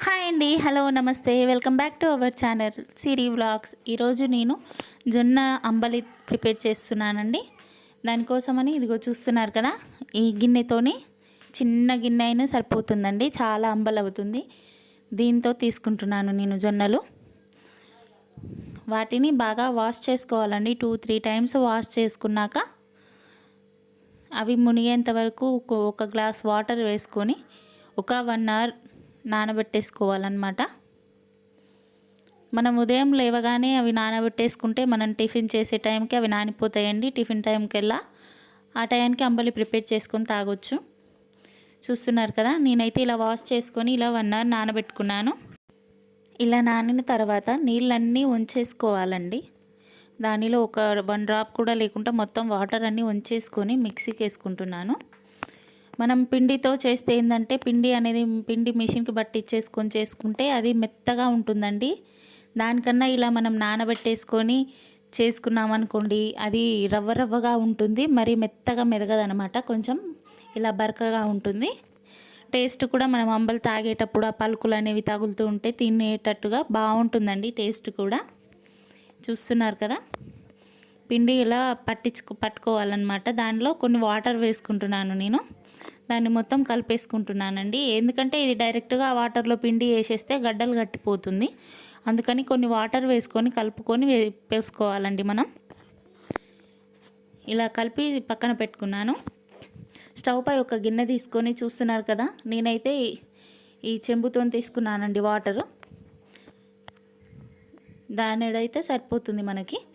Hi అండి. Hello నమస్తే. Welcome back to our channel Siri vlogs. ఈరోజు నేను జొన్న అంబలి ప్రిపేర్ చేస్తున్నానండి. దానికోసమని ఇదిగో చూస్తున్నారు కదా ఈ గిన్నెతోని చిన్న గిన్నె అయినా సరిపోతుందండి. చాలా అంబలి అవుతుంది. దీంతో తీసుకుంటున్నాను నేను జొన్నలు. వాటిని బాగా వాష్ చేసుకోవాలండి. టూ త్రీ టైమ్స్ వాష్ చేసుకున్నాక అవి మునిగేంత వరకు ఒక- ఒక గ్లాస్ వాటర్ వేసుకొని ఒక వన్ అవర్ నానబెట్టేసుకోవాలన్నమాట. మనం ఉదయం లేవగానే అవి నానబెట్టేసుకుంటే మనం టిఫిన్ చేసే టైంకి అవి నానిపోతాయండి. టిఫిన్ టైంకెల్లా ఆ టైంకి అంబలి ప్రిపేర్ చేసుకొని తాగొచ్చు. చూస్తున్నారు కదా నేనైతే ఇలా వాష్ చేసుకొని ఇలా వన్ అవర్ నానబెట్టుకున్నాను. ఇలా నానిన తర్వాత నీళ్ళన్నీ వంచేసుకోవాలండి దానిలో ఒక వన్ డ్రాప్ కూడా లేకుండా మొత్తం వాటర్ అన్నీ ఉంచేసుకొని మిక్సీకి వేసుకుంటున్నాను. మనం పిండితో చేస్తే ఏంటంటే పిండి అనేది పిండి మిషన్కి పట్టించేసుకొని చేసుకుంటే అది మెత్తగా ఉంటుందండి. దానికన్నా ఇలా మనం నానబెట్టేసుకొని చేసుకున్నామనుకోండి అది రవ్వ రవ్వగా ఉంటుంది మరి మెత్తగా మెదగదనమాట కొంచెం ఇలా బరకగా ఉంటుంది. టేస్ట్ కూడా మనం అంబలు తాగేటప్పుడు ఆ పలుకులు అనేవి తగులుతూ ఉంటే తినేటట్టుగా బాగుంటుందండి టేస్ట్ కూడా. చూస్తున్నారు కదా? పిండి ఇలా పట్టించుకు పట్టుకోవాలన్నమాట. దానిలో కొన్ని వాటర్ వేసుకుంటున్నాను నేను. దాన్ని మొత్తం కలిపేసుకుంటున్నానండి. ఎందుకంటే ఇది డైరెక్ట్గా వాటర్లో పిండి వేసేస్తే గడ్డలు గట్టిపోతుంది. అందుకని కొన్ని వాటర్ వేసుకొని కలుపుకొని వేసుకోవాలండి మనం. ఇలా కలిపి పక్కన పెట్టుకున్నాను. స్టవ్ పై ఒక గిన్నె తీసుకొని చూస్తున్నారు కదా నేనైతే ఈ- ఈ చెంబుతో తీసుకున్నానండి వాటరు. దానిడైతే సరిపోతుంది మనకి.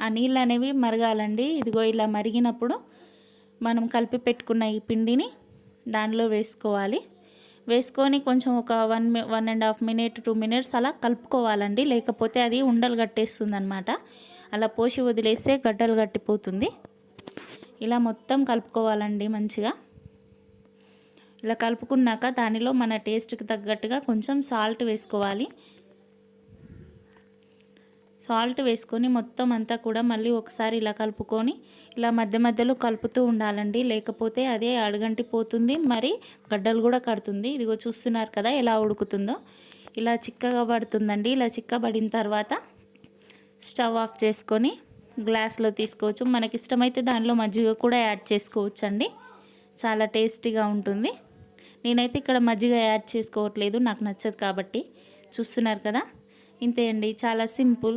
ఆ నీళ్ళు అనేవి మరగాలండి. ఇదిగో ఇలా మరిగినప్పుడు మనం కలిపి పెట్టుకున్న ఈ పిండిని దానిలో వేసుకోవాలి. వేసుకొని కొంచెం ఒక one one and half minute two minutes అలా కలుపుకోవాలండి. లేకపోతే అది ఉండలు కట్టేస్తుంది అనమాట అలా పోసి వదిలేస్తే గడ్డలు గట్టిపోతుంది. ఇలా మొత్తం కలుపుకోవాలండి మంచిగా. ఇలా కలుపుకున్నాక దానిలో మన టేస్ట్కి తగ్గట్టుగా కొంచెం సాల్ట్ వేసుకోవాలి. సాల్ట్ వేసుకొని మొత్తం అంతా కూడా మళ్ళీ ఒకసారి ఇలా కలుపుకొని ఇలా మధ్య మధ్యలో కలుపుతూ ఉండాలండి. లేకపోతే అదే అడగంటి పోతుంది మరి గడ్డలు కూడా కడుతుంది. ఇదిగో చూస్తున్నారు కదా ఎలా ఉడుకుతుందో. ఇలా చిక్కగా పడుతుందండి. ఇలా చిక్కబడిన తర్వాత స్టవ్ ఆఫ్ చేసుకొని గ్లాస్లో తీసుకోవచ్చు. మనకి ఇష్టమైతే దానిలో మజ్జిగ కూడా యాడ్ చేసుకోవచ్చు అండి చాలా టేస్టీగా ఉంటుంది. నేనైతే ఇక్కడ మజ్జిగ యాడ్ చేసుకోవట్లేదు. నాకు నచ్చదు కాబట్టి చూస్తున్నారు కదా. ఇంతే అండి చాలా సింపుల్.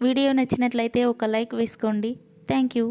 వీడియో నచ్చినట్లయితే ఒక లైక్ వేసుకోండి. Thank you.